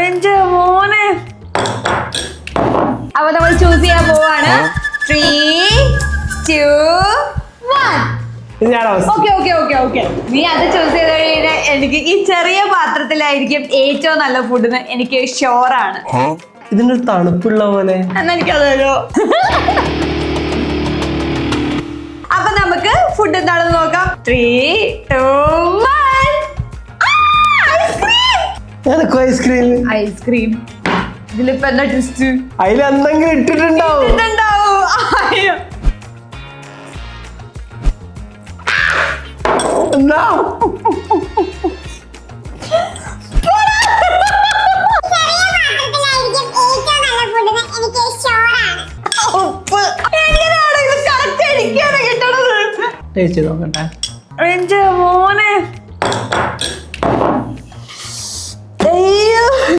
എന്റെ മോനെ. അപ്പൊ നമ്മൾ ചൂസ് ചെയ്യാൻ പോവാണ്. ത്രീ ടു വൺ നീ അത് ചൂസ് ചെയ്ത് കഴിഞ്ഞാൽ എനിക്ക് ഈ ചെറിയ പാത്രത്തിലായിരിക്കും ഏറ്റവും നല്ല ഫുഡ് എനിക്ക് ഷോറാണ് ഇതിന്റെ തണുപ്പുള്ള പോലെ എന്നാ എനിക്കത് അപ്പൊ നമുക്ക് ഫുഡ് എന്താണെന്ന് നോക്കാം. ത്രീ ടു ഞാനൊക്കെ ഐസ്ക്രീം ഐസ്ക്രീം ഇതിലിപ്പോ എന്താ ട്വിസ്റ്റ് അതിൽ എന്തെങ്കിലും ഇട്ടിട്ടുണ്ടാവും. എനിക്കാണ് കിട്ടണത്? ടേസ്റ്റ് നോക്കട്ടെ. മോനെ.